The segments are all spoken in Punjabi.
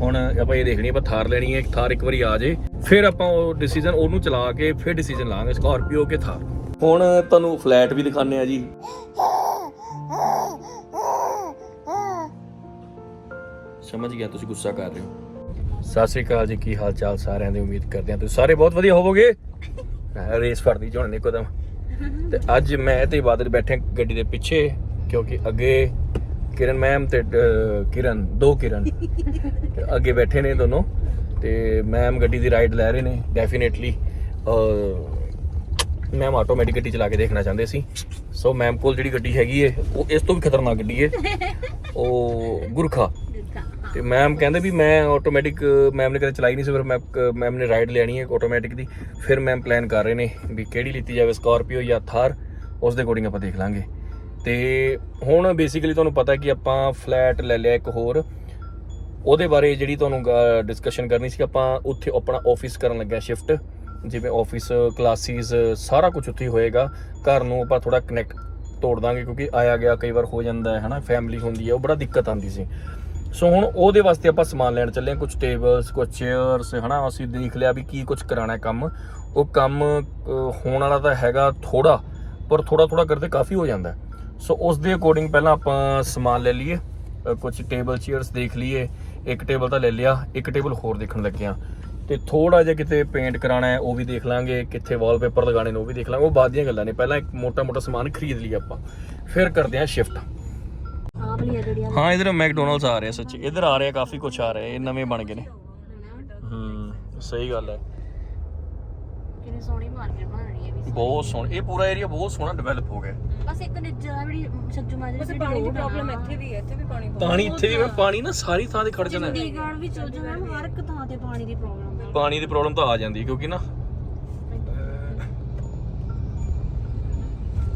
ਹੁਣ ਆਪਾਂ ਇਹ ਦੇਖਣੀ ਆਪਾਂ ਥਾਰ ਲੈਣੀ ਹੈ ਥਾਰ ਇੱਕ ਵਾਰੀ ਆ ਜੇ। ਫਿਰ ਆਪਾਂ ਉਹ ਡਿਸੀਜਨ ਉਹਨੂੰ ਚਲਾ ਕੇ ਫਿਰ ਡਿਸੀਜਨ ਲਾਂਗੇ ਸਕਾਰਪੀਓ ਕੇ ਥਾਰ। ਹੁਣ ਤੁਹਾਨੂੰ ਫਲੈਟ ਵੀ ਦਿਖਾਣੇ ਆ ਜੀ। ਸਮਝ ਗਿਆ, ਤੁਸੀਂ ਗੁੱਸਾ ਕਰ ਰਹੇ ਹੋ। ਸਤਿ ਸ਼੍ਰੀ ਅਕਾਲ ਜੀ, ਕੀ ਹਾਲ ਚਾਲ ਸਾਰਿਆਂ ਦੀ? ਉਮੀਦ ਕਰਦੇ ਹਾਂ ਤੁਸੀਂ ਸਾਰੇ ਬਹੁਤ ਵਧੀਆ ਹੋਵੋਗੇ। ਰੇਸ ਫੜਦੀ ਝੋਣ ਨੇ ਕਦਮ ਤੇ ਅੱਜ ਮੈਂ ਤੇ ਬਾਦਲ ਬੈਠੇ ਗੱਡੀ ਦੇ ਪਿੱਛੇ, ਕਿਉਂਕਿ ਅੱਗੇ ਕਿਰਨ ਮੈਮ ਤੇ ਅਹ, ਕਿਰਨ ਦੋ ਕਿਰਨ। ਤੇ ਅੱਗੇ ਬੈਠੇ ਨੇ ਦੋਨੋਂ। ਤੇ ਮੈਮ ਗੱਡੀ ਦੀ ਰਾਈਡ ਲੈ ਰਹੇ ਨੇ ਡੈਫੀਨੇਟਲੀ ਮੈਮ ਆਟੋਮੈਟਿਕ ਗੱਡੀ ਚਲਾ ਕੇ ਦੇਖਣਾ ਚਾਹੁੰਦੇ ਸੀ। ਸੋ ਮੈਮ ਕੋਲ ਜਿਹੜੀ ਗੱਡੀ ਹੈਗੀ ਏ ਉਹ ਇਸ ਤੋਂ ਵੀ ਖਤਰਨਾਕ ਗੱਡੀ ਏ। ਉਹ ਗੁਰਖਾ। ਤੇ ਮੈਮ ਕਹਿੰਦੇ ਵੀ ਮੈਂ ਆਟੋਮੈਟਿਕ ਮੈਮ ਨੇ ਕਦੇ ਚਲਾਈ ਨਹੀਂ ਸੀ ਫਿਰ ਮੈਂ ਮੈਮ ਨੇ ਰਾਈਡ ਲੈਣੀ ਹੈ ਆਟੋਮੈਟਿਕ ਦੀ। ਫਿਰ ਮੈਮ ਪਲਾਨ ਕਰ ਰਹੇ ਨੇ ਵੀ ਕਿਹੜੀ ਲਿੱਤੀ ਜਾਵੇ ਸਕਾਰਪੀਓ ਜਾਂ ਥਾਰ ਉਸ ਦੇ ਅਕੋਰਡਿੰਗ ਆਪਾਂ ਦੇਖ ਲਾਂਗੇ। ਤੇ ਹੁਣ ਬੇਸਿਕਲੀ ਤੁਹਾਨੂੰ ਪਤਾ ਕਿ ਆਪਾਂ ਫਲੈਟ ਲੈ ਲਿਆ ਇੱਕ ਹੋਰ। ਉਹਦੇ ਬਾਰੇ ਜਿਹੜੀ ਤੁਹਾਨੂੰ ਡਿਸਕਸ਼ਨ ਕਰਨੀ ਸੀ, ਆਪਾਂ ਉੱਥੇ ਆਪਣਾ ਆਫਿਸ ਕਰਨ ਲੱਗਿਆ ਸ਼ਿਫਟ ਜਿਵੇਂ ਆਫਿਸ ਕਲਾਸਿਸ ਸਾਰਾ ਕੁਝ ਉੱਥੇ ਹੀ ਹੋਏਗਾ। ਘਰ ਨੂੰ ਆਪਾਂ ਥੋੜਾ ਕਨੈਕਟ ਤੋੜ ਦਾਂਗੇ, ਕਿਉਂਕਿ ਆਇਆ ਗਿਆ, ਕਈ ਵਾਰ ਹੋ ਜਾਂਦਾ ਹੈ ਹਨਾ ਫੈਮਿਲੀ ਹੁੰਦੀ ਹੈ, ਉਹ ਬੜਾ ਦਿੱਕਤ ਆਉਂਦੀ ਸੀ। ਸੋ ਹੁਣ ਉਹਦੇ ਵਾਸਤੇ ਆਪਾਂ ਸਮਾਨ ਲੈਣ ਚੱਲੇ ਹਾਂ ਕੁਝ ਟੇਬਲਸ ਕੁਝ ਚੇਅਰਸ ਹਨਾ, ਅਸੀਂ ਦੇਖ ਲਿਆ ਵੀ ਕੀ ਕੁਝ ਕਰਾਣਾ ਹੈ ਕੰਮ। ਉਹ ਕੰਮ ਹੋਣ ਵਾਲਾ ਤਾਂ ਹੈਗਾ ਥੋੜਾ ਪਰ ਥੋੜਾ ਥੋੜਾ ਕਰਦੇ ਕਾਫੀ ਹੋ ਜਾਂਦਾ ਹੈ। ਸੋ ਉਸ ਦੇ ਅਕੋਰਡਿੰਗ ਪਹਿਲਾਂ ਆਪਾਂ ਸਮਾਨ ਲੈ ਲਈਏ ਕੁਝ ਟੇਬਲ ਚੇਅਰਸ ਦੇਖ ਲਈਏ ਇੱਕ ਟੇਬਲ ਤਾਂ ਲੈ ਲਿਆ ਇੱਕ ਟੇਬਲ ਹੋਰ ਦੇਖਣ ਲੱਗੇ ਆ ਤੇ ਥੋੜਾ ਜਿਹਾ ਕਿਤੇ ਪੇਂਟ ਕਰਾਣਾ ਹੈ ਉਹ ਵੀ ਦੇਖ ਲਾਂਗੇ ਕਿੱਥੇ ਵਾਲਪੇਪਰ ਲਗਾਣੇ ਨੇ ਉਹ ਵੀ ਦੇਖ ਲਾਂਗੇ ਉਹ ਬਾਅਦ ਦੀਆਂ ਗੱਲਾਂ ਨੇ। ਪਹਿਲਾਂ ਇੱਕ ਮੋਟਾ ਮੋਟਾ ਸਮਾਨ ਖਰੀਦ ਲਈ ਆਪਾਂ। ਫਿਰ ਕਰਦੇ ਸ਼ਿਫਟ ਆ ਆ ਹਾਂ ਇਧਰ ਮੈਕਡੋਨਲਡਸ ਆ ਰਿਹਾ ਸੱਚੀ। ਇਧਰ ਆ ਰਿਹਾ ਕਾਫੀ ਕੁਝ ਆ ਰਿਹਾ ਇਹ ਨਵੇਂ ਬਣ ਗਏ ਨੇ। ਹੂੰ ਸਹੀ ਗੱਲ ਹੈ। ਕਿੰਨੀ ਸੋਹਣੀ ਮਾਰਕੀਟ ਬਣ ਰਹੀ ਹੈ ਵੀ ਬਹੁਤ ਸੋਹਣਾ। ਇਹ ਪੂਰਾ ਏਰੀਆ ਬਹੁਤ ਸੋਹਣਾ ਡਿਵੈਲਪ ਹੋ ਗਿਆ। ਬਸ ਇੱਕ ਨਿੱਜਾ ਜਿਹੜੀ ਸੱਜੂ ਮਾਜਰੇ ਬਸ ਪਾਣੀ ਦੀ ਪ੍ਰੋਬਲਮ ਇੱਥੇ ਵੀ ਹੈ ਇੱਥੇ ਵੀ ਪਾਣੀ ਬਹੁਤ ਪਾਣੀ ਇੱਥੇ ਵੀ ਮੈਂ ਪਾਣੀ ਨਾ ਸਾਰੀ ਥਾਂ ਤੇ ਖੜ ਜਾਣਾ ਹੈ। ਚੰਡੀਗੜ੍ਹ ਵੀ ਚਲ ਜਾਓ ਮੈਮ ਹਰ ਇੱਕ ਥਾਂ ਤੇ ਪਾਣੀ ਦੀ ਪ੍ਰੋਬਲਮ ਹੈ। ਪਾਣੀ ਦੀ ਪ੍ਰੋਬਲਮ ਤਾਂ ਆ ਜਾਂਦੀ ਹੈ ਕਿਉਂਕਿ ਨਾ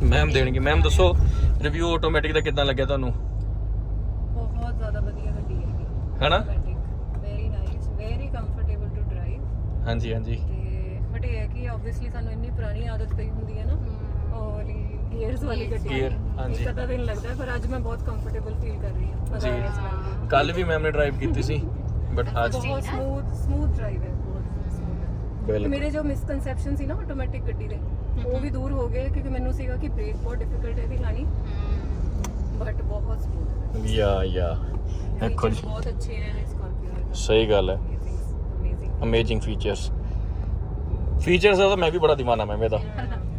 ਮੈਮ ਦੇਣਗੇ। ਮੈਮ ਦੱਸੋ ਰਿਵਿਊ ਆਟੋਮੈਟਿਕ ਦਾ ਕਿੱਦਾਂ ਲੱਗਿਆ ਤੁਹਾਨੂੰ? ਬਹੁਤ ਜ਼ਿਆਦਾ ਵਧੀਆ ਗੱਡੀ ਹੈ ਹੈਨਾ? Very nice very comfortable to drive ਹਾਂਜੀ ਹਾਂਜੀ। ਤੇ ਬਟ ਇਹ ਹੈ ਕਿ ਆਬਵੀਅਸਲੀ ਸਾਨੂੰ ਇੰਨੀ ਪੁਰਾਣੀ ਆਦਤ ਪਈ ਹੁੰਦੀ ਹੈ ਨਾ ਔਰ ਗੀਅਰਸ ਵਾਲੀ ਗੱਡੀ Gear, ਹਾਂਜੀ। ਵੀ ਨਹੀਂ ਲੱਗਦਾ ਪਰ ਅੱਜ ਮੈਂ ਬਹੁਤ ਕੰਫਰਟੇਬਲ ਫੀਲ ਕਰ ਰਹੀ ਹਾਂ। ਜੀ। ਕੱਲ ਵੀ ਮੈਮ ਨੇ ਡਰਾਈਵ ਕੀਤੀ ਸੀ ਬਟ ਅੱਜ ਦਾ। ਬਹੁਤ ਸਮੂਥ ਸਮੂਥ ਡਰਾਈਵ ਹੈ। ਬਿਲਕੁਲ। ਮੇਰੇ ਜੋ ਮਿਸਕਨਸੈਪਸ਼ਨ ਸੀ ਨਾ ਆਟੋਮੈਟਿਕ ਗੱਡੀ ਦੇ ਉਹ ਵੀ ਦੂਰ ਹੋ ਗਏ ਕਿਉਂਕਿ ਮੈਨੂੰ ਸੀਗਾ ਕਿ ਬ੍ਰੇਕ ਬਹੁਤ ਡਿਫਿਕਲਟ ਹੈ ਇਹਦੀ ਲਾਣੀ ਬਟ ਬਹੁਤ ਸਮੂਥ ਹੈ। ਯਾ ਯਾ। ਦੇਖੋ ਜੀ। ਬਹੁਤ ਅੱਛੇ ਨੇ ਸਕਾਰਪੀਓ ਸਹੀ ਗੱਲ ਹੈ। ਅਮੇਜ਼ਿੰਗ ਫੀਚਰਸ ਫੀਚਰਸ ਦਾ ਤਾਂ ਮੈਂ ਵੀ ਬੜਾ دیਵਾਨਾ ਮੈਂ ਇਹਦਾ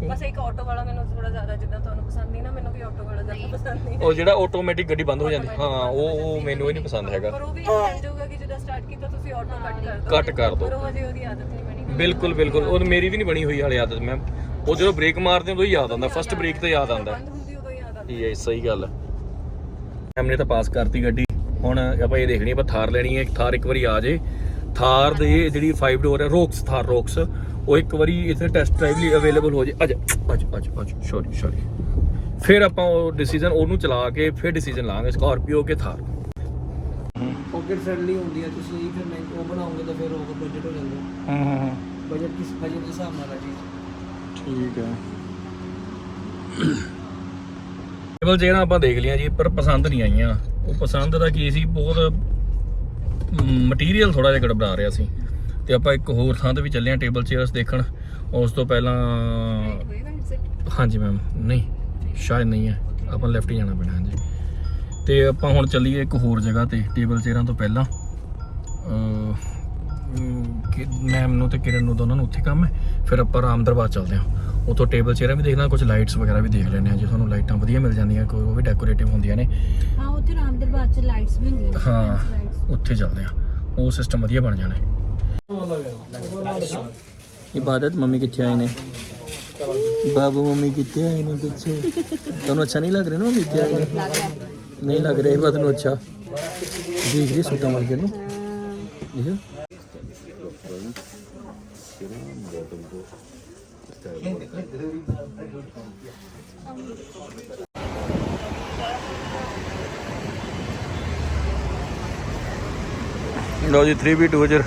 ਬਸ ਇੱਕ ਆਟੋ ਵਾਲਾ ਮੈਨੂੰ ਥੋੜਾ ਜ਼ਿਆਦਾ ਜਿੱਦਾਂ ਤੁਹਾਨੂੰ ਪਸੰਦ ਨਹੀਂ ਨਾ ਮੈਨੂੰ ਵੀ ਆਟੋ ਵਾਲਾ ਜ਼ਿਆਦਾ ਪਸੰਦ ਨਹੀਂ। ਉਹ ਜਿਹੜਾ ਆਟੋਮੈਟਿਕ ਗੱਡੀ ਬੰਦ ਹੋ ਜਾਂਦੀ। ਹਾਂ ਉਹ ਉਹ ਮੈਨੂੰ ਹੀ ਨਹੀਂ ਪਸੰਦ ਹੈਗਾ। ਪਰ ਉਹ ਵੀ ਚੱਲ ਜਾਊਗਾ ਕਿ ਜਦੋਂ ਸਟਾਰਟ ਕੀਤਾ ਤੁਸੀਂ ਆਟੋ ਕੱਟ ਕਰ ਦੋ ਕੱਟ ਕਰ ਦਿਓ ਪਰ ਉਹ ਅਜੇ ਉਹਦੀ ਆਦਤ ਨਹੀਂ ਬਣੀ। ਬਿਲਕੁਲ ਬਿਲਕੁਲ। ਉਹ ਮੇਰੀ ਵੀ ਨਹੀਂ ਬਣੀ ਹੋਈ ਹਾਲੇ ਆਦਤ। ਮੈਂ ਉਹ ਜਦੋਂ ਬ੍ਰੇਕ ਮਾਰਦੇ ਉਦੋਂ ਹੀ ਯਾਦ ਆਉਂਦਾ। ਫਸਟ ਬ੍ਰੇਕ ਤੇ ਯਾਦ ਆਉਂਦਾ। ਬੰਦ ਹੁੰਦੀ ਉਦੋਂ ਯਾਦ ਆਉਂਦੀ। ਇਹ ਸਹੀ ਗੱਲ ਹੈ ਮੈਮ ਨੇ ਤਾਂ ਪਾਸ ਕਰਤੀ ਗੱਡੀ। ਹੁਣ ਆਪਾਂ ਇਹ ਦੇਖਣੀ ਆਪਾਂ ਥਾਰ ਲੈਣੀ ਹੈ ਥਾਰ ਇੱਕ ਵਾਰੀ ਆ ਜੇ। ਥਾਰ ਦੇ ਜਿਹੜੀ 5 ਡੋਰ ਹੈ ਰੋਕਸ ਥਾਰ ਰੋਕਸ। ਉਹ ਇੱਕ ਵਾਰੀ ਇੱਥੇ ਟੈਸਟ ਡਰਾਈਵ ਲਈ ਅਵੇਲੇਬਲ ਹੋ ਜੇ। ਅੱਜ ਅੱਜ ਅੱਜ ਅੱਜ ਸੌਰੀ ਸੌਰੀ ਫਿਰ ਆਪਾਂ ਉਹ ਡਿਸੀਜਨ ਉਹਨੂੰ ਚਲਾ ਕੇ ਫਿਰ ਡਿਸੀਜਨ ਲਾਂਗੇ ਸਕਾਰਪੀਓ ਕੇ ਥਾਰ ਪॉकेट ਫ੍ਰੈਂਡਲੀ ਹੁੰਦੀ ਹੈ ਤੁਸੀਂ ਫਿਰ ਮੈਂ ਉਹ ਬਣਾਉਂਗੇ ਤਾਂ ਫਿਰ ਉਹ ਬਜਟ ਹੋ ਜਾਂਦਾ ਹਾਂ ਹਾਂ ਹਾਂ। ਬਜਟ ਕਿਸ ਬਜਟ ਦੇ ਹਿਸਾਬ ਨਾਲ ਆ ਜੀ। ਠੀਕ ਹੈ ਟੇਬਲ ਚੇਅਰਾਂ ਆਪਾਂ ਦੇਖ ਲਿਆ ਜੀ ਪਰ ਪਸੰਦ ਨਹੀਂ ਆਈਆਂ। ਉਹ ਪਸੰਦ ਦਾ ਕੀ ਸੀ ਬਹੁਤ ਮਟੀਰੀਅਲ ਥੋੜਾ ਜਿਹਾ ਗੜਬੜਾ ਰਿਹਾ ਸੀ। ਤੇ ਆਪਾਂ ਇੱਕ ਹੋਰ ਥਾਂ ਤੇ ਵੀ ਚੱਲੇ ਆ ਟੇਬਲ ਚੇਅਰਸ ਦੇਖਣ। ਉਸ ਤੋਂ ਪਹਿਲਾਂ ਹਾਂਜੀ ਮੈਮ ਨਹੀਂ ਸ਼ਾਇਦ ਨਹੀਂ ਹੈ। ਆਪਾਂ ਲੈਫਟ ਹੀ ਜਾਣਾ ਪੈਣਾ ਹਾਂਜੀ। ਤੇ ਆਪਾਂ ਹੁਣ ਚੱਲੀਏ ਇੱਕ ਹੋਰ ਜਗ੍ਹਾ ਤੇ ਟੇਬਲ ਚੇਅਰਾਂ ਤੋਂ ਪਹਿਲਾਂ। ਮੈਮ ਨੂੰ ਤੇ ਕਿਰਨ ਨੂੰ ਦੋਨਾਂ ਨੂੰ ਉੱਥੇ ਕੰਮ ਹੈ। ਫਿਰ ਆਪਾਂ ਰਾਮ ਦਰਬਾਰ ਚੱਲਦੇ ਹਾਂ ਉਥੋਂ ਟੇਬਲ ਚੇਅਰਾਂ ਵੀ ਦੇਖਣਾ ਕੁਝ ਲਾਈਟਸ ਵਗੈਰਾ ਵੀ ਦੇਖ ਲੈਣੇ ਆ ਜੇ ਤੁਹਾਨੂੰ ਲਾਈਟਾਂ ਵਧੀਆ ਮਿਲ ਜਾਂਦੀਆਂ ਕੋਈ ਉਹ ਵੀ ਡੈਕੋਰੇਟਿਵ ਹੁੰਦੀਆਂ ਨੇ। ਹਾਂ ਉੱਥੇ ਰਾਮ ਦਰਬਾਰ ਚ ਲਾਈਟਸ ਵੀ ਹੁੰਦੀਆਂ ਹਾਂ ਉੱਥੇ ਚੱਲਦੇ ਆ। ਉਹ ਸਿਸਟਮ ਵਧੀਆ ਬਣ ਜਾਣਾ ਹੈ। ਇਬਾਦਤ ਮੰਮੀ ਕਿੱਥੇ ਆਏ ਨੇ ਬਾਬੂ ਮੰਮੀ ਕਿੱਥੇ ਆਏ ਨੇ ਪਿੱਛੇ ਤੁਹਾਨੂੰ ਅੱਛਾ ਨਹੀਂ ਲੱਗ ਰਿਹਾ ਨਾ ਮੰਮੀ ਕਿੱਥੇ ਆਏ ਨੇ ਨਹੀਂ ਲੱਗ ਰਿਹਾ ਇਹ ਨੂੰ ਅੱਛਾ ਦੇਖ ਰਹੀ ਸੁੱਟਾ ਮਾਰ ਕੇ ਨੂੰ ਇਹ ਲਓ ਜੀ 3v2 ਜਰ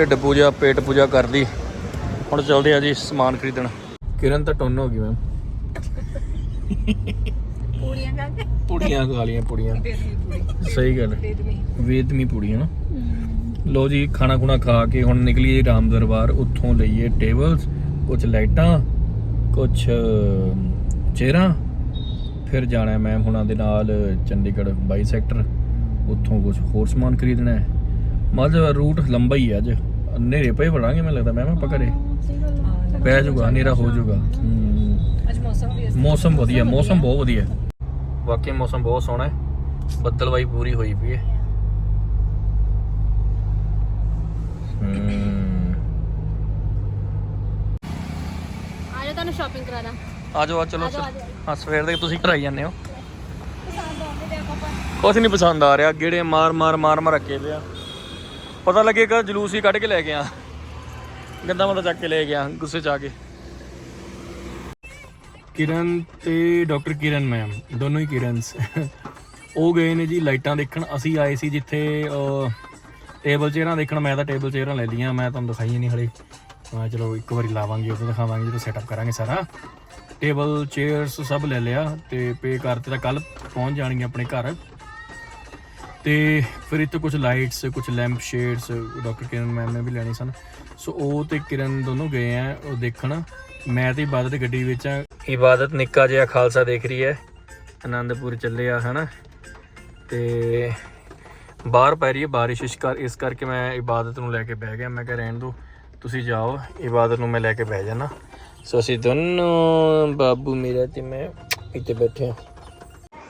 ਢਿੱਡ ਪੂਜਾ ਪੇਟ ਪੂਜਾ ਕਰ ਲਈ ਹੁਣ ਚੱਲਦੇ ਆ ਜੀ ਸਮਾਨ ਖਰੀਦਣ। ਕਿਰਨ ਤਾਂ ਟੁੰਨ ਹੋ ਗਈ ਮੈਮ। ਪੂੜੀਆਂ ਖਾ ਕੇ। ਪੁੜੀਆਂ ਖਾ ਲੀਆਂ ਸਹੀ ਗੱਲ ਵੇਦਮੀ ਪੁੜੀਆਂ ਨਾ। ਲੋ ਜੀ ਖਾਣਾ ਖੁਣਾ ਖਾ ਕੇ ਹੁਣ ਨਿਕਲੀਏ ਰਾਮ ਦਰਬਾਰ। ਉੱਥੋਂ ਲਈਏ ਟੇਬਲਸ ਕੁਝ ਲਾਈਟਾਂ ਕੁਝ ਚੇਅਰਾਂ ਫਿਰ ਜਾਣਾ ਮੈਂ ਹੁਣਾਂ ਦੇ ਨਾਲ ਚੰਡੀਗੜ੍ਹ 22 ਸੈਕਟਰ ਉੱਥੋਂ ਕੁਝ ਹੋਰ ਸਮਾਨ ਖਰੀਦਣਾ ਹੈ। ਮਤਲਬ ਰੂਟ ਲੰਬਾ ਹੀ ਹੈ ਅੱਜ। ਹਨੇਰੇ ਪਏ ਵੜਾਂਗੇ ਮੈਨੂੰ ਲੱਗਦਾ ਮੈਂ ਆਪਾਂ ਘਰੇ। ਪੈ ਜਾਊਗਾ ਹਨੇਰਾ ਹੋ ਜਾਊਗਾ। ਅੱਜ ਮੌਸਮ ਵੀ ਮੌਸਮ ਵਧੀਆ ਮੌਸਮ ਬਹੁਤ ਵਧੀਆ। ਵਾਕਈ ਮੌਸਮ ਬਹੁਤ ਸੋਹਣਾ ਹੈ। ਬੱਦਲਵਾਈ ਪੂਰੀ ਹੋਈ ਪਈ ਹੈ। ਹਮ ਆ ਜਾ ਤੁਹਾਨੂੰ ਸ਼ਾਪਿੰਗ ਕਰਾ ਦਾਂ ਆ ਜਾਓ ਆ ਚਲੋ। ਹਾਂ ਸਵੇਰ ਦੇ ਤੁਸੀਂ ਕਰਾਈ ਜਾਂਦੇ ਹੋ। ਕੁਛ ਨਹੀਂ ਪਸੰਦ ਆ ਰਿਹਾ ਗੇੜੇ ਮਾਰ ਮਾਰ ਮਾਰ ਮਾਰ ਰੱਖੇ ਪਿਆ ਪਤਾ ਲੱਗੇਗਾ ਜਲੂਸ ਹੀ ਕੱਢ ਕੇ ਲੈ ਗਿਆ ਗੰਦਾ ਮਤਾ ਚੱਕ ਕੇ ਲੈ ਗਿਆ ਗੁੱਸੇ ਚ ਆ ਕੇ। ਕਿਰਨ ਤੇ ਡਾਕਟਰ ਕਿਰਨ ਮੈਮ ਦੋਨੋਂ ਹੀ ਕਿਰਨਸ। ਉਹ ਗਏ ਨੇ ਜੀ ਲਾਈਟਾਂ ਦੇਖਣ। ਅਸੀਂ ਆਏ ਸੀ ਜਿੱਥੇ ਟੇਬਲ ਚੇਅਰਾਂ ਦੇਖਣ। ਮੈਂ ਤਾਂ ਟੇਬਲ ਚੇਅਰਾਂ ਲੈ ਲਈਆਂ, ਮੈਂ ਤੁਹਾਨੂੰ ਦਿਖਾਈ ਨਹੀਂ ਹਲੇ। ਮੈਂ ਚਲੋ ਇੱਕ ਵਾਰੀ ਲਾਵਾਂਗੇ ਉਹ ਦਿਖਾਵਾਂਗੇ, ਜਦੋਂ ਸੈਟਅਪ ਕਰਾਂਗੇ ਸਾਰਾ। ਟੇਬਲ ਚੇਅਰਸ ਸਭ ਲੈ ਲਿਆ ਤੇ ਪੇ ਕਰਤੇ ਤਾਂ ਕੱਲ ਪਹੁੰਚ ਜਾਣਗੇ ਆਪਣੇ ਘਰ। ਤੇ ਫਿਰ ਇੱਥੇ ਕੁਝ ਲਾਈਟਸ ਕੁਝ lamp shades doctor Kiran ma'am ਨੇ ਵੀ ਲੈਣੇ ਸਨ। ਸੋ ਉਹ ਤੇ ਕਿਰਨ ਦੋਨੋਂ ਗਏ ਆ, ਉਹ ਦੇਖਣ। ਮੈਂ ਤੇ ਇਬਾਦਤ ਗੱਡੀ ਵਿੱਚ ਆ। ਇਬਾਦਤ ਨਿੱਕਾ ਜਿਹਾ ਖਾਲਸਾ ਦੇਖ ਰਹੀ ਹੈ। ਆਨੰਦਪੁਰ ਚੱਲੇ ਆ, ਹਨਾ? ਤੇ ਬਾਹਰ ਪੈ ਰਹੀ ਹੈ ਬਾਰਿਸ਼, ਇਸ ਕਰ, ਇਸ ਕਰਕੇ ਮੈਂ ਇਬਾਦਤ ਨੂੰ ਲੈ ਕੇ ਬਹਿ ਗਿਆ। ਮੈਂ ਕਿਹਾ, ਰਹਿਣ ਦੋ, ਤੁਸੀਂ ਜਾਓ, ਇਬਾਦਤ ਨੂੰ ਮੈਂ ਲੈ ਕੇ ਬਹਿ ਜਾਣਾ ਸੋ ਅਸੀਂ ਦੋਨੋਂ, ਬਾਬੂ, ਮੇਰਾ ਤੇ ਮੈਂ ਇੱਥੇ ਬੈਠੇ ਹਾਂ।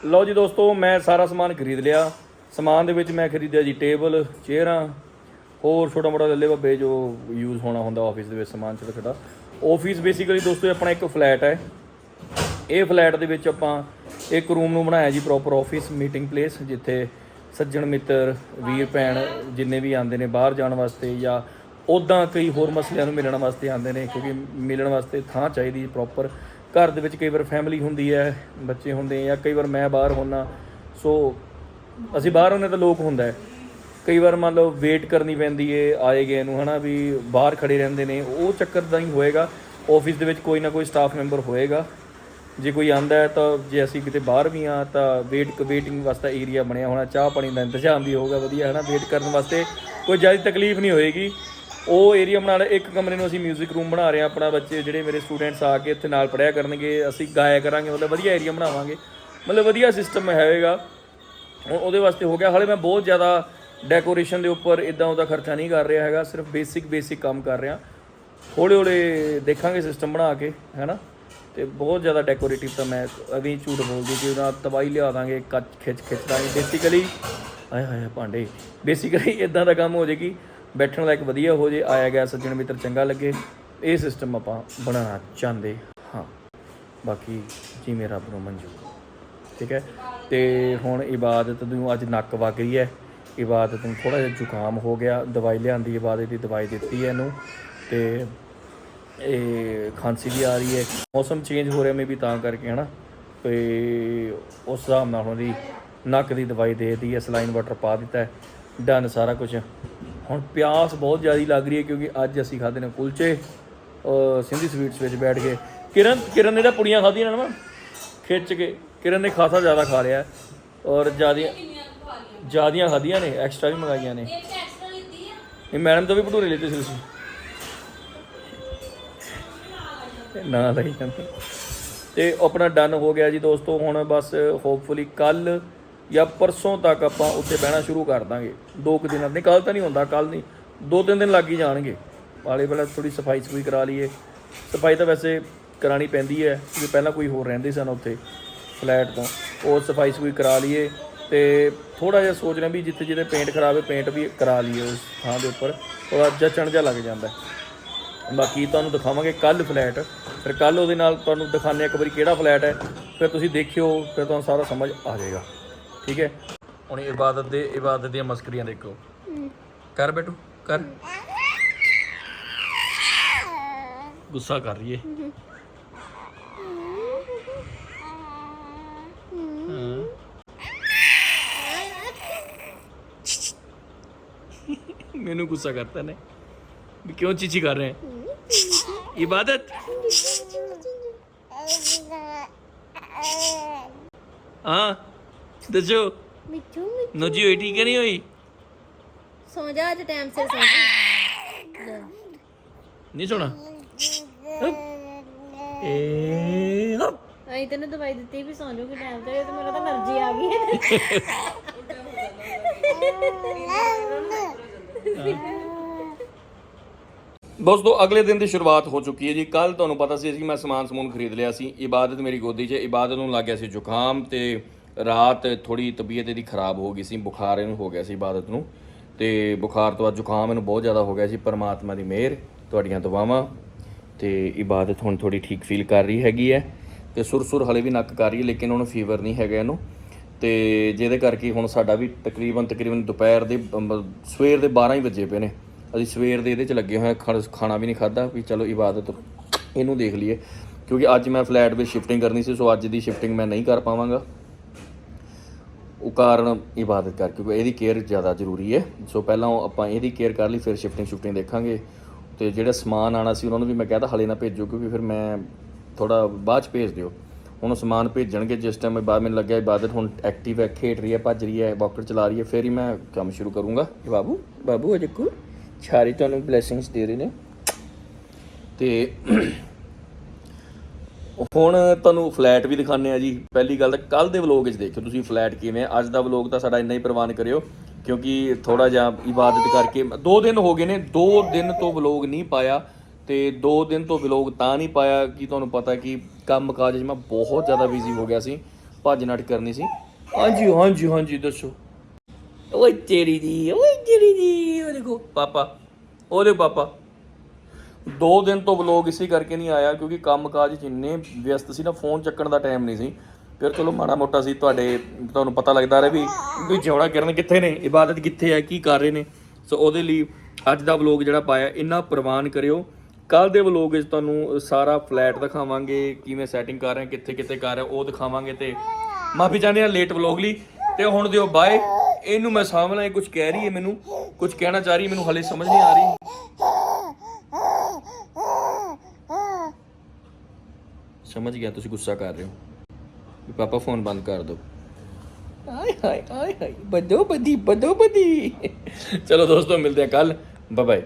ਲਓ ਜੀ ਦੋਸਤੋ, ਮੈਂ ਸਾਰਾ ਸਮਾਨ ਖਰੀਦ ਲਿਆ। ਸਮਾਨ ਦੇ ਵਿੱਚ ਮੈਂ ਖਰੀਦਿਆ ਜੀ ਟੇਬਲ, ਚੇਅਰਾਂ, ਹੋਰ ਛੋਟਾ ਮੋਟਾ ਲੱਲੇ ਬੱਬੇ ਜੋ ਯੂਜ਼ ਹੋਣਾ ਹੁੰਦਾ ਆਫਿਸ ਦੇ ਵਿੱਚ ਸਮਾਨ ਛੋਟਾ ਛੋਟਾ ਆਫਿਸ ਬੇਸਿਕਲੀ ਦੋਸਤੋ ਆਪਣਾ ਇੱਕ ਫਲੈਟ ਹੈ। ਇਹ ਫਲੈਟ ਦੇ ਵਿੱਚ ਆਪਾਂ ਇੱਕ ਰੂਮ ਨੂੰ ਬਣਾਇਆ ਜੀ ਪ੍ਰੋਪਰ ਆਫਿਸ ਮੀਟਿੰਗ ਪਲੇਸ ਜਿੱਥੇ ਸੱਜਣ ਮਿੱਤਰ, ਵੀਰ ਭੈਣ ਜਿੰਨੇ ਵੀ ਆਉਂਦੇ ਨੇ ਬਾਹਰ ਜਾਣ ਵਾਸਤੇ ਜਾਂ ਉਦਾਂ ਕਈ ਹੋਰ ਮਸਲਿਆਂ ਨੂੰ ਮਿਲਣ ਵਾਸਤੇ ਆਉਂਦੇ ਨੇ, ਕਿਉਂਕਿ ਮਿਲਣ ਵਾਸਤੇ ਥਾਂ ਚਾਹੀਦੀ ਪ੍ਰੋਪਰ ਘਰ ਦੇ ਵਿੱਚ ਕਈ ਵਾਰ ਫੈਮਿਲੀ ਹੁੰਦੀ ਹੈ, ਬੱਚੇ ਹੁੰਦੇ ਆ ਜਾਂ ਕਈ ਵਾਰ ਮੈਂ ਬਾਹਰ ਹੁੰਨਾ ਸੋ ਅਸੀਂ ਬਾਹਰ ਹੁੰਨੇ ਤਾਂ ਲੋਕ ਹੁੰਦਾ ਹੈ। ਕਈ ਵਾਰ ਮੰਨ ਲਓ ਵੇਟ ਕਰਨੀ ਪੈਂਦੀ ਏ, ਆਏ ਗਏ ਨੂੰ, ਹਨਾ ਵੀ ਬਾਹਰ ਖੜੇ ਰਹਿੰਦੇ ਨੇ, ਉਹ ਚੱਕਰ ਤਾਂ ਹੀ ਹੋਏਗਾ। ਆਫਿਸ ਦੇ ਵਿੱਚ ਕੋਈ ਨਾ ਕੋਈ ਸਟਾਫ ਮੈਂਬਰ ਹੋਏਗਾ। ਜੇ ਕੋਈ ਆਂਦਾ ਹੈ ਤਾਂ ਜੇ ਅਸੀਂ ਕਿਤੇ ਬਾਹਰ ਵੀ ਆ ਤਾਂ ਵੇਟ ਵੇਟਿੰਗ ਵਾਸਤੇ ਏਰੀਆ ਬਣਿਆ ਹੋਣਾ, ਚਾਹ ਪਾਣੀ ਦਾ ਇੰਤਜ਼ਾਮ ਵੀ ਹੋਊਗਾ, ਵਧੀਆ ਹੈ ਨਾ ਵੇਟ ਕਰਨ ਵਾਸਤੇ। ਕੋਈ ਜ਼ਿਆਦਾ ਤਕਲੀਫ ਨਹੀਂ ਹੋਏਗੀ। ਉਹ ਏਰੀਆ ਬਣਾ ਲਿਆ, ਇੱਕ ਕਮਰੇ ਨੂੰ ਅਸੀਂ 뮤직 ਰੂਮ ਬਣਾ ਰਹੇ ਹਾਂ, ਆਪਣਾ ਬੱਚੇ, ਜਿਹੜੇ ਮੇਰੇ ਸਟੂਡੈਂਟਸ ਆ ਕੇ ਇੱਥੇ ਨਾਲ ਪੜਿਆ ਕਰਨਗੇ, ਅਸੀਂ ਗਾਇਆ ਕਰਾਂਗੇ, ਮਤਲਬ ਵਧੀਆ ਏਰੀਆ ਬਣਾਵਾਂਗੇ। ਮਤਲਬ ਵਧੀਆ ਸਿਸਟਮ ਹੈਵੇਗਾ ਉਹਦੇ ਵਾਸਤੇ ਹੋ ਗਿਆ। ਹਾਲੇ ਮੈਂ ਬਹੁਤ ਜ਼ਿਆਦਾ ਡੈਕੋਰੇਸ਼ਨ ਦੇ ਉੱਪਰ ਇਦਾਂ ਉਹਦਾ ਖਰਚਾ ਨਹੀਂ ਕਰ ਰਿਹਾ ਹੈਗਾ। ਸਿਰਫ ਬੇਸਿਕ ਬੇਸਿਕ ਕੰਮ ਕਰ ਰਿਹਾ। ਹੌਲੇ ਹੌਲੇ ਦੇਖਾਂਗੇ ਸਿਸਟਮ ਬਣਾ ਕੇ, ਹੈਨਾ? ਤੇ ਬਹੁਤ ਜ਼ਿਆਦਾ ਡੈਕੋਰੇਟਿਵ ਤਾਂ ਮੈਂ ਅਗਲੀ ਝੂਠ ਬੋਲਦੀ ਕਿ ਉਹਨਾਂ ਤਬਾਈ ਲਿਆ ਦਾਂਗੇ, ਕੱਚ ਖਿੱਚ ਖਿੱਚ ਦਾਂਗੇ। ਬੇਸਿਕਲੀ ਆਏ ਹਾਏ ਭਾਂਡੇ। ਬੇਸਿਕਲੀ ਇਦਾਂ ਦਾ ਕੰਮ ਹੋ ਜਾਏਗੀ ਬੈਠਣ ਲਾਇਕ ਵਧੀਆ ਹੋ ਜੇ, ਆਇਆ ਗਿਆ ਸੱਜਣ ਮਿੱਤਰ ਚੰਗਾ ਲੱਗੇ। ਇਹ ਸਿਸਟਮ ਆਪਾਂ ਬਣਾਉਣਾ ਚਾਹੁੰਦੇ ਹਾਂ। ਬਾਕੀ ਜੀ ਮੇਰਾ ਰੱਬ ਨੂੰ ਮਨਜ਼ੂਰ ਠੀਕ ਹੈ। ਤੇ ਹੁਣ ਇਬਾਦਤ ਨੂੰ ਅੱਜ ਨੱਕ ਵਗ ਰਹੀ ਹੈ। ਇਬਾਦਤ ਨੂੰ ਥੋੜਾ ਜਿਹਾ ਜ਼ੁਕਾਮ ਹੋ ਗਿਆ। ਦਵਾਈ ਲਿਆਂਦੀ, ਇਬਾਦਤ ਦੀ ਦਵਾਈ ਦਿੱਤੀ ਹੈ ਇਹਨੂੰ। ਤੇ ਇਹ ਖਾਂਸੀ ਵੀ ਆ ਰਹੀ ਹੈ। ਮੌਸਮ ਚੇਂਜ ਹੋ ਰਿਹਾ ਮੇ ਵੀ ਤਾਂ ਕਰਕੇ, ਹਨਾ। ਤੇ ਉਸ ਹਿਸਾਬ ਨਾਲ ਹੁਣ ਦੀ ਨੱਕ ਦੀ ਦਵਾਈ ਦੇ ਦਿੱਤੀ ਹੈ। ਸਲਾਈਨ ਵਾਟਰ ਪਾ ਦਿੱਤਾ ਡਨ ਸਾਰਾ ਕੁਝ ਹੁਣ ਪਿਆਸ ਬਹੁਤ ਜ਼ਿਆਦਾ ਲੱਗ ਰਹੀ ਹੈ ਕਿਉਂਕਿ ਅੱਜ ਅਸੀਂ ਖਾਦੇ ਨੇ ਕੁਲਚੇ। ਸਿੰਧੀ ਸਵੀਟਸ ਵਿੱਚ ਬੈਠ ਕੇ। ਕਿਰਨ ਕਿਰਨ ਨੇ ਤਾਂ ਪੁੜੀਆਂ ਖਾਧੀਆਂ ਨੇ ਨਾ। ਖਿੱਚ ਕੇ ਕਿਰਨ ਨੇ ਖਾਸਾ ਜ਼ਿਆਦਾ ਖਾ ਲਿਆ ਔਰ ਜ਼ਿਆਦੀਆਂ ਜ਼ਿਆਦੀਆਂ ਖਾਧੀਆਂ ਨੇ ਐਕਸਟਰਾ ਵੀ ਮੰਗਾਈਆਂ ਨੇ। ਇਹ ਮੈਡਮ ਤੋਂ ਵੀ ਭਟੂਰੇ ਲਿੱਤੇ ਸੀ ਤੁਸੀਂ। ਨਾ ਲਈ ਜਾਂਦੇ। ਤੇ ਆਪਣਾ ਡਨ ਹੋ ਗਿਆ ਜੀ ਦੋਸਤੋ ਹੁਣ ਬਸ ਹੋਪਫੁਲੀ ਕੱਲ ਜਾਂ ਪਰਸੋਂ ਤੱਕ ਆਪਾਂ ਉੱਥੇ ਬਹਿਣਾ ਸ਼ੁਰੂ ਕਰ ਦਾਂਗੇ। ਦੋ ਕੁ ਦਿਨਾਂ ਨਹੀਂ ਕੱਲ ਤਾਂ ਨਹੀਂ ਹੁੰਦਾ ਕੱਲ ਨਹੀਂ ਦੋ ਤਿੰਨ ਦਿਨ ਲੱਗ ਹੀ ਜਾਣਗੇ। ਵਾਲੇ ਪਹਿਲਾਂ ਥੋੜੀ ਸਫ਼ਾਈ ਸਫੂਈ ਕਰਾ ਲਈਏ। ਸਫ਼ਾਈ ਤਾਂ ਵੈਸੇ ਕਰਾਣੀ ਪੈਂਦੀ ਹੈ ਕਿ ਪਹਿਲਾਂ ਕੋਈ ਹੋਰ ਰਹਿੰਦੇ ਸਨ ਉੱਥੇ ਫਲੈਟ ਤੋਂ। ਉਹ ਸਫ਼ਾਈ ਸਫੂਈ ਕਰਾ ਲਈਏ ਤੇ ਥੋੜਾ ਜਿਹਾ ਸੋਚ ਰਿਹਾ ਵੀ ਜਿੱਥੇ ਜਿੱਥੇ ਪੇਂਟ ਖਰਾਬ ਹੈ, ਪੇਂਟ ਵੀ ਕਰਾ ਲਈਏ ਉਸ ਥਾਂ ਦੇ ਉੱਪਰ। ਥੋੜਾ ਚਣ ਜਿਹਾ ਲੱਗ ਜਾਂਦਾ ਬਾਕੀ ਤੁਹਾਨੂੰ ਦਿਖਾਵਾਂਗੇ ਕੱਲ ਫਲੈਟ। ਫਿਰ ਕੱਲ ਉਹਦੇ ਨਾਲ ਤੁਹਾਨੂੰ ਦਿਖਾਣੇ ਇੱਕ ਵਾਰੀ ਕਿਹੜਾ ਫਲੈਟ ਹੈ। ਫਿਰ ਤੁਸੀਂ ਦੇਖਿਓ, ਫਿਰ ਤੁਹਾਨੂੰ ਸਾਰਾ ਸਮਝ ਆ ਜਾਏਗਾ। ਠੀਕ ਹੈ? ਹੁਣ ਇਬਾਦਤ ਦੇ, ਇਬਾਦਤ ਦੀਆਂ ਮਸਕਰੀਆਂ ਦੇਖੋ। ਕਰ ਬੇਟੂ, ਕਰ। ਗੁੱਸਾ ਕਰ ਰਹੀ ਹੈ ਮੈਨੂੰ ਗੁੱਸਾ ਕਰਤਾ ਨੇ ਵੀ ਕਿਉਂ ਚੀਚੀ ਕਰ ਰਹੇ ਹੈ ਇਬਾਦਤ ਹਾਂ ਦੱਸੋ ਮਿੱਠੂ ਮਿੱਠੂ ਨੋ ਜੀ ਹੋਈ ਠੀਕ ਨਹੀਂ ਹੋਈ ਸੌ ਜਾ ਅੱਜ ਟਾਈਮ ਸਿਰ ਸੌ ਜਾ ਨਹੀਂ ਸੋਣਾ ਏ ਅਈ ਤੈਨੂੰ ਦਵਾਈ ਦਿੱਤੀ ਵੀ ਸੌਂ ਜਾਓਗੀ ਟਾਈਮ ਤੇ ਤੇ ਮੈਨੂੰ ਤਾਂ ਅਲਰਜੀ ਆ ਗਈ ਹੈ ਦੋਸਤੋ ਅਗਲੇ ਦਿਨ ਦੀ ਸ਼ੁਰੂਆਤ ਹੋ ਚੁੱਕੀ ਹੈ ਜੀ। ਕੱਲ ਤੁਹਾਨੂੰ ਪਤਾ ਸੀ ਅਸੀਂ ਮੈਂ ਸਮਾਨ ਸਮੂਨ ਖਰੀਦ ਲਿਆ ਸੀ। ਇਬਾਦਤ ਮੇਰੀ ਗੋਦੀ 'ਚ, ਇਬਾਦਤ ਨੂੰ ਲੱਗ ਗਿਆ ਸੀ ਜ਼ੁਕਾਮ ਤੇ ਰਾਤ ਥੋੜੀ ਤਬੀਅਤ ਇਹਦੀ ਖਰਾਬ ਹੋ ਗਈ ਸੀ, ਬੁਖਾਰ ਇਹਨੂੰ ਹੋ ਗਿਆ ਸੀ ਇਬਾਦਤ ਨੂੰ। ਤੇ ਬੁਖਾਰ ਤੋਂ ਬਾਅਦ ਜ਼ੁਕਾਮ ਇਹਨੂੰ ਬਹੁਤ ਜ਼ਿਆਦਾ ਹੋ ਗਿਆ ਸੀ, ਪਰਮਾਤਮਾ ਦੀ ਮਿਹਰ, ਤੁਹਾਡੀਆਂ ਦੁਆਵਾਂ ਤੇ ਇਬਾਦਤ ਹੁਣ ਥੋੜੀ ਠੀਕ ਫੀਲ ਕਰ ਰਹੀ ਹੈਗੀ ਹੈ। ਤੇ ਸੁਰ-ਸੁਰ ਹਲੇ ਵੀ ਨੱਕ ਕਰ ਰਹੀ ਹੈ, ਲੇਕਿਨ ਉਹਨੂੰ ਫੀਵਰ ਨਹੀਂ ਹੈਗਾ ਇਹਨੂੰ। ਤੇ ਜਿਹਦੇ ਕਰਕੇ ਹੁਣ ਸਾਡਾ ਵੀ ਤਕਰੀਬਨ ਤਕਰੀਬਨ ਦੁਪਹਿਰ ਦੇ ਅਮ, ਸਵੇਰ ਦੇ 12 ਹੀ ਵਜੇ ਪਏ ਨੇ। ਅਸੀਂ ਸਵੇਰ ਦੇ ਇਹਦੇ ਚ ਲੱਗੇ ਹੋਏ ਹਾਂ ਖਾ- ਖਾਣਾ ਵੀ ਨਹੀਂ ਖਾਦਾ ਵੀ ਚਲੋ ਇਬਾਦਤ ਇਹਨੂੰ ਦੇਖ ਲਈਏ। ਕਿਉਂਕਿ ਅੱਜ ਮੈਂ ਫਲੈਟ ਵਿੱਚ ਸ਼ਿਫਟਿੰਗ ਕਰਨੀ ਸੀ ਸੋ ਅੱਜ ਦੀ ਸ਼ਿਫਟਿੰਗ ਮੈਂ ਨਹੀਂ ਕਰ ਪਾਵਾਂਗਾ। ਉਹ ਕਾਰਨ ਇਬਾਦਤ ਕਰ ਕਿਉਂਕਿ ਇਹਦੀ ਕੇਅਰ ਜ਼ਿਆਦਾ ਜ਼ਰੂਰੀ ਹੈ। ਸੋ ਪਹਿਲਾਂ ਉਹ ਆਪਾਂ ਇਹਦੀ ਕੇਅਰ ਕਰ ਲਈ ਫਿਰ ਸ਼ਿਫਟਿੰਗ ਸ਼ਿਫਟਿੰਗ ਦੇਖਾਂਗੇ। ਤੇ ਜਿਹੜਾ ਸਮਾਨ ਆਣਾ ਸੀ ਉਹਨਾਂ ਨੂੰ ਵੀ ਮੈਂ ਕਹਿ ਤਾ ਹਲੇ ਨਾ ਭੇਜੋ ਕਿਉਂਕਿ ਫਿਰ ਮੈਂ ਥੋੜਾ ਬਾਅਦ ਚ ਭੇਜ ਦਿਓ। ਹੁਣ ਸਮਾਨ ਭੇਜਣਗੇ ਜਿਸ ਟਾਈਮ ਬਾਅਦ ਮੈਨੂੰ ਲੱਗਿਆ ਇਬਾਦਤ ਹੁਣ ਐਕਟਿਵ ਹੈ ਖੇਡ ਰਹੀ ਹੈ ਭੱਜ ਰਹੀ ਹੈ ਵਾਕਰ ਚਲਾ ਰਹੀ ਹੈ ਫਿਰ ਹੀ ਮੈਂ ਕੰਮ ਸ਼ੁਰੂ ਕਰੂੰਗਾ। ਇਹ ਬਾਬੂ ਬਾਬੂ ਅਜੇ ਕੋ ਛਾਰੀ ਤੁਹਾਨੂੰ ਬਲੇਸਿੰਗਸ ਦੇ ਰਹੇ ਨੇ। ਤੇ ਹੁਣ ਤੁਹਾਨੂੰ ਫਲੈਟ ਵੀ ਦਿਖਾਣੇ ਆ ਜੀ। ਪਹਿਲੀ ਗੱਲ ਤਾਂ ਕੱਲ ਦੇ ਵਲੋਗ ਵਿੱਚ ਦੇਖਿਓ ਤੁਸੀਂ ਫਲੈਟ ਕਿਵੇਂ। ਅੱਜ ਦਾ ਵਲੋਗ ਤਾਂ ਸਾਡਾ ਇੰਨਾ ਹੀ ਪ੍ਰਵਾਨ ਕਰਿਓ ਕਿਉਂਕਿ ਥੋੜਾ ਜਿਹਾ ਇਬਾਦਤ ਕਰਕੇ ਦੋ ਦਿਨ ਹੋ ਗਏ ਨੇ ਦੋ ਦਿਨ ਤੋਂ ਵਲੋਗ ਨਹੀਂ ਪਾਇਆ। ਤੇ ਦੋ ਦਿਨ ਤੋਂ ਵਲੋਗ ਤਾਂ ਨਹੀਂ ਪਾਇਆ ਕਿ ਤੁਹਾਨੂੰ ਪਤਾ ਕਿ ਕੰਮ ਕਾਜ 'ਚ ਮੈਂ ਬਹੁਤ ਜ਼ਿਆਦਾ ਬਿਜ਼ੀ ਹੋ ਗਿਆ ਸੀ ਭੱਜ ਨੱਠ ਕਰਨੀ ਸੀ। ਹਾਂਜੀ ਹਾਂਜੀ ਹਾਂਜੀ ਦੱਸੋ। ਓਏ ਤੇਰੀ ਦੀ ਓਏ ਤੇਰੀ ਦੀ ਉਹ ਦੇਖੋ ਪਾਪਾ ਉਹ ਦੇਖੋ ਪਾਪਾ। ਦੋ ਦਿਨ ਤੋਂ ਵਲੋਗ ਇਸੇ ਕਰਕੇ ਨਹੀਂ ਆਇਆ ਕਿਉਂਕਿ ਕੰਮਕਾਜ 'ਚ ਇੰਨੇ ਵਿਅਸਤ ਸੀ ਨਾ ਫੋਨ ਚੱਕਣ ਦਾ ਟਾਈਮ ਨਹੀਂ ਸੀ। ਫਿਰ ਚਲੋ ਮਾੜਾ ਮੋਟਾ ਸੀ ਤੁਹਾਡੇ ਤੁਹਾਨੂੰ ਪਤਾ ਲੱਗਦਾ ਰਿਹਾ ਵੀ ਵੀ ਜਿਉਣਾ ਕਰਨ ਕਿੱਥੇ ਨੇ ਇਬਾਦਤ ਕਿੱਥੇ ਹੈ ਕੀ ਕਰ ਰਹੇ ਨੇ। ਸੋ ਉਹਦੇ ਲਈ ਅੱਜ ਦਾ ਵਲੋਗ ਜਿਹੜਾ ਪਾਇਆ ਇੰਨਾ ਪ੍ਰਵਾਨ ਕਰਿਓ। ਕੱਲ ਦੇ ਵਲੋਗ ਵਿੱਚ ਤੁਹਾਨੂੰ ਸਾਰਾ ਫਲੈਟ ਦਿਖਾਵਾਂਗੇ ਕਿਵੇਂ ਸੈਟਿੰਗ ਕਰ ਰਹੇ ਹਾਂ ਕਿੱਥੇ ਕਿੱਥੇ ਕਰ ਰਹੇ ਹਾਂ ਉਹ ਦਿਖਾਵਾਂਗੇ ਤੇ ਮਾਫੀ ਚਾਹੁੰਦੇ ਹਾਂ ਲੇਟ ਵਲੋਗ ਲਈ। ਤੇ ਹੁਣ ਦਿਓ ਬਾਏ ਇਹਨੂੰ ਮੈਂ ਸਾਹਮਣੇ ਕੁਝ ਕਹਿ ਰਹੀ ਹੈ ਮੈਨੂੰ ਕੁਝ ਕਹਿਣਾ ਚਾਹ ਰਹੀ ਹੈ, ਮੈਨੂੰ ਹਲੇ ਸਮਝ ਨਹੀਂ ਆ ਰਹੀ। ਸਮਝ ਗਿਆ ਤੁਸੀਂ ਗੁੱਸਾ ਕਰ ਰਹੇ ਹੋ। ਵੀ ਪਾਪਾ ਫੋਨ ਬੰਦ ਕਰ ਦਿਓ। ਆਏ ਹਾਏ ਆਏ ਹਾਏ ਬਦੋ ਬਦੀ ਬਦੋ ਬਦੀ ਚਲੋ ਦੋਸਤੋ ਮਿਲਦੇ ਆ ਕੱਲ ਬਾਏ ਬਾਏ